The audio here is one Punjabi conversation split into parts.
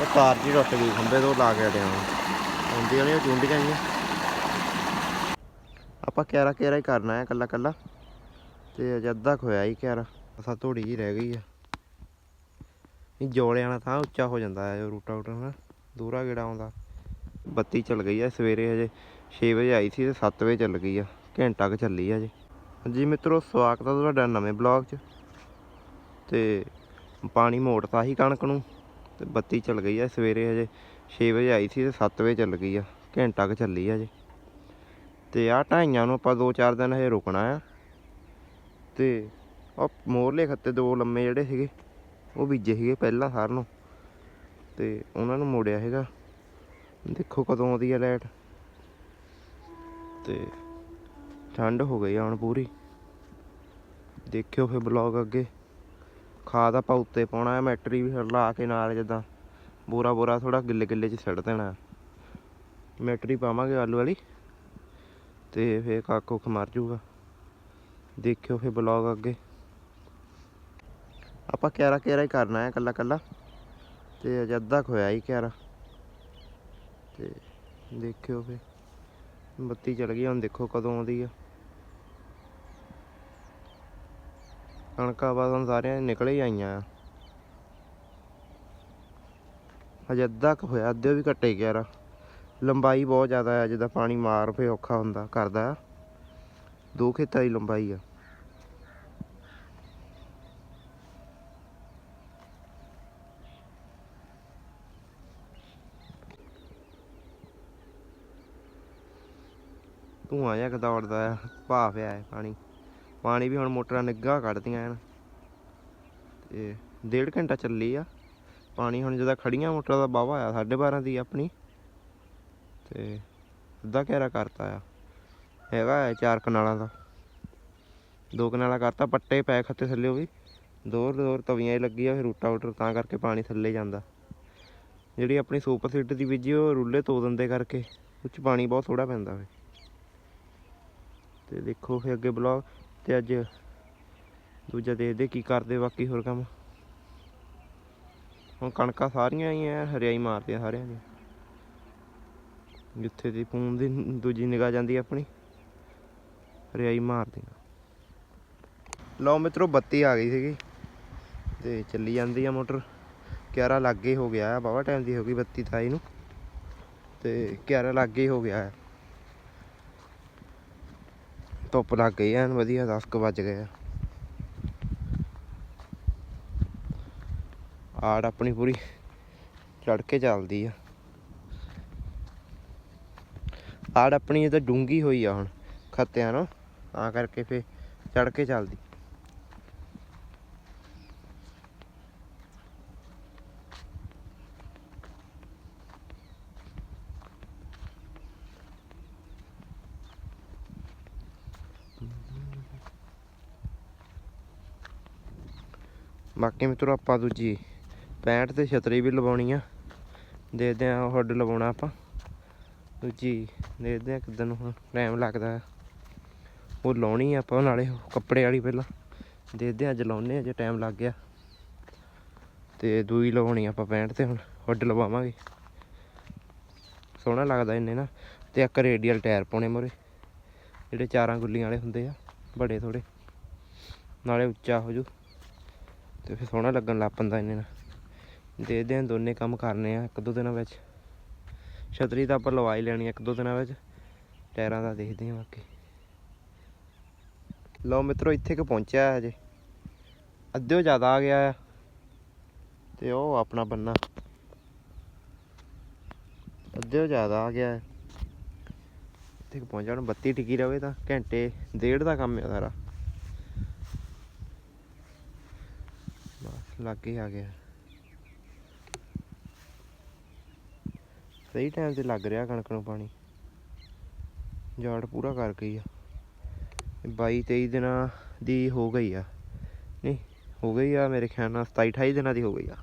ਉਹ ਤਾਰ ਜੀ ਟੁੱਟ ਗਈ ਖੰਬੇ ਤੋਂ ਲਾ ਕੇ ਅੜਿਆ ਹੁੰਦੀਆਂ ਨੇ ਚੁੰਡੀਆਂ ਜੀਆਂ ਆਪਾਂ ਕਿਆਰਾ ਕਿਆਰਾ ਹੀ ਕਰਨਾ ਹੈ ਕੱਲਾ ਕੱਲਾ ਤੇ ਅਜੇ ਅੱਧਾ ਕੁ ਹੋਇਆ ਹੀ ਕਿਆਰਾ। ਅਸਾਂ ਧੋੜੀ ਜੀ ਰਹਿ ਗਈ ਆ। ਇਹ ਜੋਲੇ ਵਾਲਾ ਥਾਂ ਉੱਚਾ ਹੋ ਜਾਂਦਾ ਹੈ ਰੂਟਾ ਰੂਟਾ ਨਾ ਦੂਰਾ ਗੇੜਾ ਆਉਂਦਾ। ਬੱਤੀ ਚੱਲ ਗਈ ਆ, ਸਵੇਰੇ ਹਜੇ 6 ਵਜੇ ਆਈ ਸੀ ਤੇ 7 ਵਜੇ ਚੱਲ ਗਈ ਆ। ਘੰਟਾ ਕੁ ਚੱਲੀ ਆ ਜੀ ਹਾਂਜੀ ਮਿੱਤਰੋ, ਸਵਾਗਤ ਆ ਤੁਹਾਡਾ ਨਵੇਂ ਬਲੌਗ 'ਚ। ਤੇ ਪਾਣੀ ਮੋੜਤਾ ਸੀ ਕਣਕ ਨੂੰ। ਤੇ ਬੱਤੀ ਚੱਲ ਗਈ ਆ, ਸਵੇਰੇ ਹਜੇ 6 ਵਜੇ ਆਈ ਸੀ ਤੇ 7 ਵਜੇ ਚੱਲ ਗਈ ਆ, ਘੰਟਾ ਕੁ ਚੱਲੀ ਆ ਜੀ ਤੇ ਆ ਢਾਈਆਂ ਨੂੰ ਆਪਾਂ 2-4 ਦਿਨ ਹਜੇ ਰੁਕਣਾ ਆ। ਤੇ ਉਹ ਮੋਰਲੇ ਖੱਤੇ ਦੋ ਲੰਮੇ ਜਿਹੜੇ ਸੀਗੇ, ਉਹ ਬੀਜੇ ਸੀਗੇ ਪਹਿਲਾਂ ਸਾਰ ਨੂੰ। ਤੇ ਉਹਨਾਂ ਨੂੰ ਮੋੜਿਆ ਹੈਗਾ ਦੇਖੋ ਕਦੋਂ ਆਉਂਦੀ ਆ ਲਾਈਟ। ਤੇ ਠੰਡ ਹੋ ਗਈ ਆ ਹੁਣ ਪੂਰੀ। ਦੇਖਿਓ ਫਿਰ ਬਲੌਗ ਅੱਗੇ। ਖਾਦ ਆਪਾਂ ਉੱਤੇ ਪਾਉਣਾ ਹੈ ਮੈਟਰੀ ਵੀ ਲਾ ਕੇ ਨਾਲ ਜਿੱਦਾਂ ਬੋਰਾ ਬੋਰਾ ਥੋੜਾ ਗਿੱਲੇ ਗਿੱਲੇ ਚ ਛੱਡ ਦੇਣਾ ਮੈਟਰੀ ਪਾਵਾਂਗੇ ਆਲੂ ਵਾਲੀ ਤੇ ਫੇਰ ਕੱਖ ਕੁੱਖ ਮਰ ਜੂਗਾ ਦੇਖਿਓ ਫੇਰ ਬਲੌਗ ਅੱਗੇ। ਆਪਾਂ ਕਿਆਰਾ ਕਿਆਰਾ ਹੀ ਕਰਨਾ ਹੈ ਕੱਲਾ ਕੱਲਾ ਤੇ ਅਜੇ ਅੱਧਾ ਕੁ ਹੋਇਆ ਹੀ ਕਿਆਰਾ। ਤੇ ਦੇਖਿਓ ਫੇ ਬੱਤੀ ਚਲ ਗਈ, ਹੁਣ ਦੇਖੋ ਕਦੋਂ ਆਉਂਦੀ ਆ। ਕਣਕਾਂ ਬਾਅਦ ਹੁਣ ਸਾਰੀਆਂ ਨਿਕਲ ਹੀ ਆਈਆਂ ਆ। ਅਜੇ ਅੱਧਾ ਕੁ ਹੋਇਆ, ਅੱਧੇ ਵੀ ਘੱਟੇ ਕਿਆਰਾ ਲੰਬਾਈ ਬਹੁਤ ਜ਼ਿਆਦਾ ਹੈ ਜਿੱਦਾਂ ਪਾਣੀ ਮਾਰ ਫੇ ਔਖਾ ਹੁੰਦਾ, ਕਰਦਾ। ਦੋ ਖੇਤਾਂ ਦੀ ਲੰਬਾਈ ਆ। ਧੂਆਂ ਜਿਹਾ ਕਿੱਦਾਂ ਆ, ਭਾਫ ਪਿਆ ਹੈ ਪਾਣੀ। ਪਾਣੀ ਵੀ ਹੁਣ ਮੋਟਰਾਂ ਨਿੱਘਾ ਕੱਢਦੀਆਂ ਐਨ ਤੇ ਡੇਢ ਘੰਟਾ ਚੱਲੀ ਆ। ਪਾਣੀ ਹੁਣ ਜਿਹਦਾ ਖੜੀਆਂ ਮੋਟਰਾਂ ਦਾ ਬਾਵਾ ਆ 12:30 ਦੀ ਆਪਣੀ। ਤੇ ਅੱਧਾ ਘੇਰਾ ਕਰਤਾ ਆ। ਹੈਗਾ ਚਾਰ ਕਨਾਲਾਂ ਦਾ। ਦੋ ਕਨਾਲਾਂ ਕਰਤਾ, ਪੱਟੇ ਪੈ ਖੱਤੇ ਥੱਲੇ ਉਹ ਵੀ। ਦੋਰ ਦੋਰ ਤਵੀਆਂ ਹੀ ਲੱਗੀ ਆ, ਫਿਰ ਰੂਟਾ ਉਟਰ ਤਾਂ ਕਰਕੇ ਪਾਣੀ ਥੱਲੇ ਜਾਂਦਾ। ਜਿਹੜੀ ਆਪਣੀ ਸੁਪਰ ਸੀਟ ਦੀ ਬੀਜੀ, ਉਹ ਰੁੱਲੇ ਤੋ ਦਿੰਦੇ ਕਰਕੇ, ਉਹ 'ਚ ਪਾਣੀ ਬਹੁਤ ਥੋੜਾ ਪੈਂਦਾ ਵੇ। ਤੇ ਦੇਖੋ ਫਿਰ ਅੱਗੇ ਬਲੌਗ ਤੇ ਅੱਜ ਦੂਜਾ ਦੇਖਦੇ ਕੀ ਕਰਦੇ, ਬਾਕੀ ਹੋਰ ਕੰਮ। ਹੁਣ ਕਣਕਾਂ ਸਾਰੀਆਂ ਹੀ ਐ, ਹਰਿਆਈ ਮਾਰਦੀਆਂ ਸਾਰਿਆਂ ਦੀ ਜਿੱਥੇ ਦੀ ਫੋਨ ਦੀ ਦੂਜੀ ਨਿਗਾਹ ਜਾਂਦੀ ਆਪਣੀ, ਹਰਿਆਈ ਮਾਰਦੀਆਂ। ਲਓ ਮਿੱਤਰੋ, ਬੱਤੀ ਆ ਗਈ ਸੀਗੀ, ਤੇ ਚੱਲੀ ਜਾਂਦੀ ਆ ਮੋਟਰ। ਕਿਆਰਾ ਲੱਗੇ ਹੋ ਗਿਆ ਆ ਬਾਵਾ ਟਾਈਮ ਦੀ ਹੋ ਗਈ ਬੱਤੀ ਤਾਂ ਆਈ ਨੂੰ। ਤੇ ਕਿਆਰਾ ਲੱਗੇ ਹੋ ਗਿਆ। ਆ ਧੁੱਪ ਲੱਗ ਗਈ ਐਨ, ਵਧੀਆ 10 ਕੁ ਵੱਜ ਗਏ ਆ। ਆੜ ਆਪਣੀ ਪੂਰੀ ਚੜ ਕੇ ਚੱਲਦੀ ਆ। ਆੜ ਆਪਣੀ ਇਹ ਤਾਂ ਡੂੰਗੀ ਹੋਈ ਆ ਹੁਣ ਖੱਤਿਆਂ ਨੂੰ ਤਾਂ ਕਰਕੇ ਫੇ ਚੜ ਕੇ ਚੱਲਦੀ। ਬਾਕੀ ਮਿੱਤਰੋ ਆਪਾਂ ਦੂਜੀ 65 ਤੇ ਛਤਰੀ ਵੀ ਲਵਾਉਣੀ ਆ। ਦੇਖਦੇ ਆ ਹੁੱਡ ਲਵਾਉਣਾ ਆਪਾਂ। ਦੂਜੀ ਦੇਖਦੇ ਆ ਕਿਦਾਂ ਨੂੰ ਟਾਈਮ ਲੱਗਦਾ ਉਹ ਲਾਉਣੀ ਆ ਆਪਾਂ ਨਾਲੇ ਕੱਪੜੇ ਵਾਲੀ ਪਹਿਲਾਂ। ਦੇਖਦੇ ਆ ਅੱਜ ਲਾਉਨੇ ਆ ਜੇ ਟਾਈਮ ਲੱਗ ਗਿਆ। ਤੇ ਦੂਈ ਲਵਾਉਣੀ ਆਪਾਂ 65 ਤੇ ਹੁਣ ਹੁੱਡ ਲਵਾਵਾਂਗੇ। ਸੋਹਣਾ ਲੱਗਦਾ ਇੰਨੇ ਨਾ। ਤੇ ਇੱਕ ਰੇਡੀਅਲ ਟਾਇਰ ਪਾਉਣੇ ਮੋਰੇ ਜਿਹੜੇ ਚਾਰਾਂ ਗੁੱਲੀਆਂ ਵਾਲੇ ਹੁੰਦੇ ਆ, ਬੜੇ ਥੋੜੇ ਨਾਲੇ ਉੱਚਾ ਹੋ ਜੂ ਤੇ ਫਿਰ ਸੋਹਣਾ ਲੱਗਣ ਲੱਗ ਪੈਂਦਾ ਇਹਨੇ ਨਾਲ। ਦੇਖਦੇ ਆਂ ਦੋਨੇ ਕੰਮ ਕਰਨੇ ਆ ਇੱਕ ਦੋ ਦਿਨਾਂ ਵਿੱਚ। ਛਤਰੀ ਤਾਂ ਆਪਾਂ ਲਵਾ ਹੀ ਲੈਣੀ ਇੱਕ ਦੋ ਦਿਨਾਂ ਵਿੱਚ। ਟਾਇਰਾਂ ਦਾ ਦੇਖਦੇ ਆਂ ਬਾਕੀ। ਲਓ ਮਿੱਤਰੋ, ਇੱਥੇ ਕਿ ਪਹੁੰਚਿਆ ਹੈ ਹਜੇ। ਅੱਧਿਓ ਜ਼ਿਆਦਾ ਆ ਗਿਆ ਆ। ਤੇ ਉਹ ਆਪਣਾ ਬੰਨਾ। ਅੱਧਿਓ ਜ਼ਿਆਦਾ ਆ ਗਿਆ ਹੈ। ਇੱਥੇ ਕੁ ਪਹੁੰਚਣ ਬੱਤੀ ਟਿਕੀ ਰਵੇ ਤਾਂ ਘੰਟੇ ਡੇਢ ਦਾ ਕੰਮ ਹੈ ਸਾਰਾ। ਬਸ, ਲਾਗੇ ਆ ਗਿਆ। ਸਹੀ ਟਾਈਮ ਤੇ ਲੱਗ ਰਿਹਾ ਕਣਕ ਨੂੰ ਪਾਣੀ। ਜਾੜ ਪੂਰਾ ਕਰ ਗਈ ਆ। 22 23 ਦਿਨਾਂ ਦੀ ਹੋ ਗਈ ਆ। ਨਹੀਂ, ਹੋ ਗਈ ਆ ਮੇਰੇ ਖਿਆਲ ਨਾਲ 27 28 ਦਿਨਾਂ ਦੀ ਹੋ ਗਈ ਆ।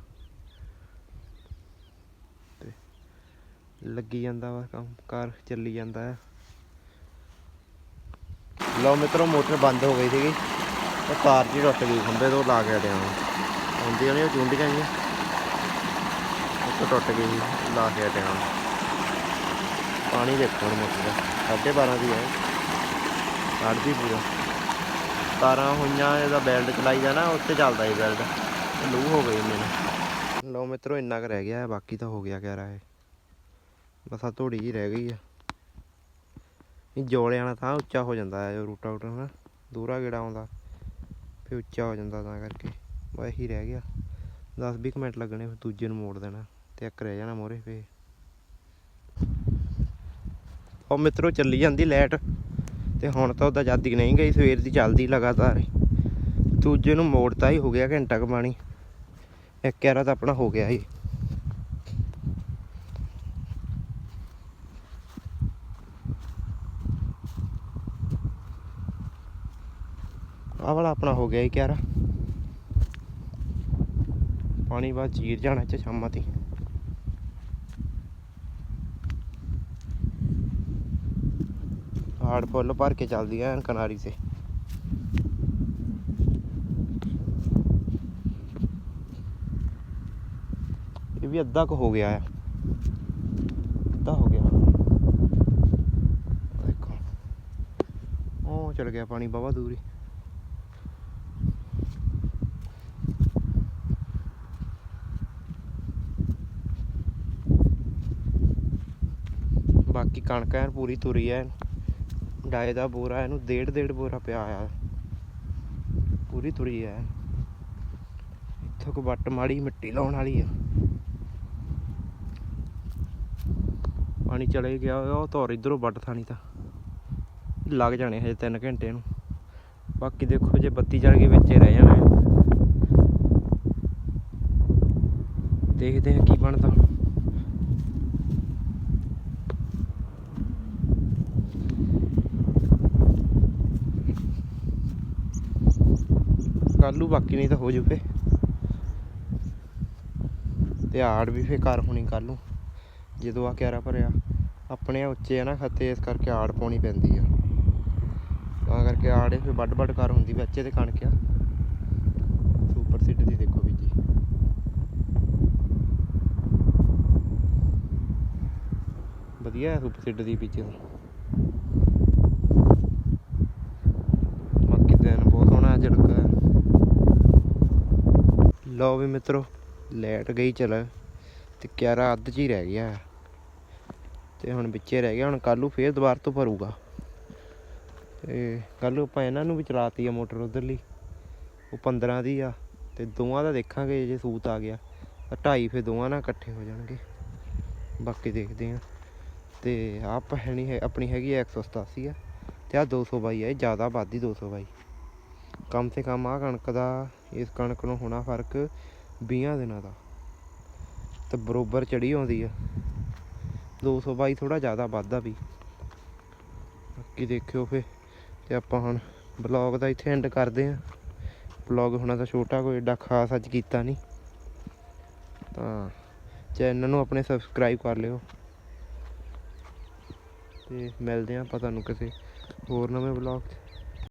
ਲੱਗੀ ਜਾਂਦਾ ਵਾ ਕੰਮ ਕਾਰ ਚੱਲੀ ਜਾਂਦਾ ਆ। ਲਓ ਮਿੱਤਰੋ, ਮੋਟਰ ਬੰਦ ਹੋ ਗਈ ਸੀਗੀ। ਉਹ ਤਾਰ ਜੀ ਟੁੱਟ ਗਈ, ਖੰਭੇ ਤੋਂ ਲਾ ਕੇ ਅੜਿਆ ਹੁੰਦੀਆਂ ਨੇ ਉਹ ਚੁੰਡੀਆਂ ਜੀਆਂ ਕਣਕ ਟੁੱਟ ਗਈ ਸੀ ਲਾ ਕੇ ਟਾਈਮ ਪਾਣੀ ਦੇਖੋ ਹੁਣ ਮੋਟਰ ਦਾ। ਸਾਢੇ 12 ਦੀ ਹੈ। ਕੱਢਦੀ ਪੂਰਾ। ਤਾਰਾਂ ਹੋਈਆਂ, ਇਹਦਾ ਬੈਲਟ ਚਲਾਈ ਜਾਣਾ ਉੱਤੇ ਚੱਲਦਾ ਇਹ ਬੈਲਟ। ਲੂ ਹੋ ਗਈ ਮੈਨੂੰ ਲਓ ਮਿੱਤਰੋ, ਇੰਨਾ ਕੁ ਰਹਿ ਗਿਆ, ਬਾਕੀ ਤਾਂ ਹੋ ਗਿਆ ਕਹਿ ਰਹਾ। ਬਸ ਆ ਧੂੜੀ ਜੀ ਰਹਿ ਗਈ ਆ। ਇਹ ਜੋਲੇ ਵਾਲਾ ਤਾਂ ਉੱਚਾ ਹੋ ਜਾਂਦਾ ਹੈ ਜੋ ਰੂਟਾ ਰੂਟਾ ਨਾ ਦੂਰਾ ਗੇੜਾ ਆਉਂਦਾ, ਫਿਰ ਉੱਚਾ ਹੋ ਜਾਂਦਾ ਤਾਂ ਕਰਕੇ। ਬਸ ਇਹੀ ਰਹਿ ਗਿਆ। 10 20 ਮਿੰਟ ਲੱਗਣੇ, ਫਿਰ ਦੂਜੇ ਨੂੰ ਮੋੜ ਦੇਣਾ। ਤੇ ਇੱਕ ਰਹਿ ਜਾਣਾ ਮੋਰੇ ਫੇ ਉਹ ਮਿੱਤਰੋ, ਚੱਲੀ ਜਾਂਦੀ ਲੈਟ ਤੇ ਹੁਣ ਤਾਂ ਉਹਦਾ ਜਾਦੀ ਨਹੀਂ ਗਈ, ਸਵੇਰ ਦੀ ਚੱਲਦੀ ਲਗਾਤਾਰ। ਦੂਜੇ ਨੂੰ ਮੋੜਤਾ ਹੀ ਹੋ ਗਿਆ ਘੰਟਾ ਕੁ ਪਾਣੀ। ਇੱਕ ਕੈਰਾ ਤਾਂ ਆਪਣਾ ਹੋ ਗਿਆ ਹੀ ਆਹ ਵਾਲਾ ਆਪਣਾ ਹੋ ਗਿਆ ਹੀ ਕੈਰਾ ਪਾਣੀ ਬਾਅਦ ਜੀਰ ਜਾਣਾ ਚ ਸ਼ਾਮਾਂ ਤੀ। ਹਾੜ ਫੁੱਲ ਭਰ ਕੇ ਚੱਲਦੀ ਐ ਕਨਾਰੀ ਤੇ। ਇਹ ਵੀ ਅੱਧਾ ਕੁ ਹੋ ਗਿਆ ਆ। ਅੱਧਾ ਹੋ ਗਿਆ। ਦੇਖੋ। ਉਹ ਚਲ ਗਿਆ ਪਾਣੀ ਬਾਵਾ ਦੂਰੀ ਬਾਕੀ ਕਣਕ ਐਨ ਪੂਰੀ ਤੁਰੀ ਐ ਡਾਏ ਦਾ ਬੋਰਾ, ਇਹਨੂੰ ਡੇਢ ਡੇਢ ਬੋਰਾ ਪਿਆ ਆ। ਪੂਰੀ ਤੁਰੀ ਐ। ਇੱਥੋਂ ਕੋ ਵੱਟ ਮਾੜੀ ਮਿੱਟੀ ਲਾਉਣ ਵਾਲੀ ਆ। ਪਾਣੀ ਚਲੇ ਗਿਆ ਉਹ ਧੌਰ ਇਧਰੋਂ ਵੱਟ ਥਾਣੀ ਤਾਂ। ਲੱਗ ਜਾਣੇ ਹਜੇ 3 ਘੰਟੇ ਨੂੰ। ਬਾਕੀ ਦੇਖੋ ਜੇ ਬੱਤੀ ਚਲ ਗਈ ਵਿੱਚ ਰਹਿ ਜਾਣਾ। ਦੇਖਦੇ ਹਾਂ ਕੀ ਬਣਦਾ। ਕੱਲੂ ਬਾਕੀ ਨਹੀਂ ਤਾਂ ਹੋ ਜੂਵੇ ਤੇ ਆੜ ਵੀ ਫੇ ਘਰ ਹੋਣੀ ਕੱਲ ਜਦੋਂ ਆ ਕਿਆਰਾ ਭਰਿਆ, ਆਪਣੇ ਉੱਚੇ ਆ ਨਾ ਖੱਤੇ, ਇਸ ਕਰਕੇ ਆੜ ਪਾਉਣੀ ਪੈਂਦੀ ਆ। ਤਾਂ ਕਰਕੇ ਆੜੇ ਫੇ ਵੱਡ ਵੱਡ ਕਰ ਹੁੰਦੀ ਬੱਚੇ ਤੇ ਕਣਕ ਆ। ਸੁਪਰ ਸੀਟ ਦੀ ਦੇਖੋ ਵੀ ਜੀ। ਵਧੀਆ ਹੈ ਸੁਪਰ ਸੀਟ ਦੀ ਪਿੱਛੇ ਬਾਕੀ ਦਿਨ ਬਹੁਤ ਸੋਹਣਾ ਅੱਜ ਰੁਕਾ ਲਓ ਵੀ ਮਿੱਤਰੋ, ਲਾਈਟ ਗਈ ਚਲ। ਤੇ ਕਿਆਰਾ ਅੱਧ ਚ ਹੀ ਰਹਿ ਗਿਆ। ਤੇ ਹੁਣ ਵਿੱਚੇ ਰਹਿ ਗਿਆ, ਹੁਣ ਕੱਲ੍ਹ ਫੇਰ ਦੁਬਾਰ ਤੋਂ ਭਰੂਗਾ। ਤੇ ਕੱਲ੍ਹ ਆਪਾਂ ਇਹਨਾਂ ਨੂੰ ਵੀ ਚਲਾਤੀ ਆ ਮੋਟਰ ਉਧਰਲੀ। ਉਹ 15 ਦੀ ਆ, ਤੇ ਦੋਵਾਂ ਦਾ ਦੇਖਾਂਗੇ ਜੇ ਸੂਤ ਆ ਗਿਆ, ਤਾਂ ਢਾਈ ਫੇਰ ਦੋਵਾਂ ਨਾਲ ਇਕੱਠੇ ਹੋ ਜਾਣਗੇ। ਬਾਕੀ ਦੇਖਦੇ ਆ ਤੇ ਆਪ ਹੈਣੀ ਹੈ, ਆਪਣੀ ਹੈਗੀ ਆ 187 ਆ, ਤੇ ਆ 222 ਆ, ਇਹ ਜ਼ਿਆਦਾ ਵੱਧਦੀ 222 ਕਮ ਸੇ ਕਮ ਆ ਕਣਕ ਦਾ, ਇਸ ਕਣਕ ਨੂੰ ਹੋਣਾ ਫ਼ਰਕ 20 ਦਿਨਾਂ ਦਾ। ਤੇ ਬਰੋਬਰ ਚੜੀ ਆਉਂਦੀ ਆ। 222 ਥੋੜਾ ਜ਼ਿਆਦਾ ਵੱਧਦਾ ਵੀ। ਬਾਕੀ ਦੇਖਿਓ ਫੇ, ਤੇ ਆਪਾਂ ਹੁਣ ਬਲੌਗ ਦਾ ਇੱਥੇ ਐਂਡ ਕਰਦੇ ਆ। ਬਲੌਗ ਹੋਣਾ ਤਾਂ ਛੋਟਾ, ਕੋਈ ਏਡਾ ਖਾਸ ਅੱਜ ਕੀਤਾ ਨਹੀਂ ਤਾਂ ਚੈਨਲ ਨੂੰ ਆਪਣੇ ਸਬਸਕ੍ਰਾਈਬ ਕਰ ਲਿਓ। ਤੇ ਮਿਲਦੇ ਆ ਆਪਾਂ ਤੁਹਾਨੂੰ ਕਿਸੇ ਹੋਰ ਨਵੇਂ ਬਲੌਗ 'ਚ।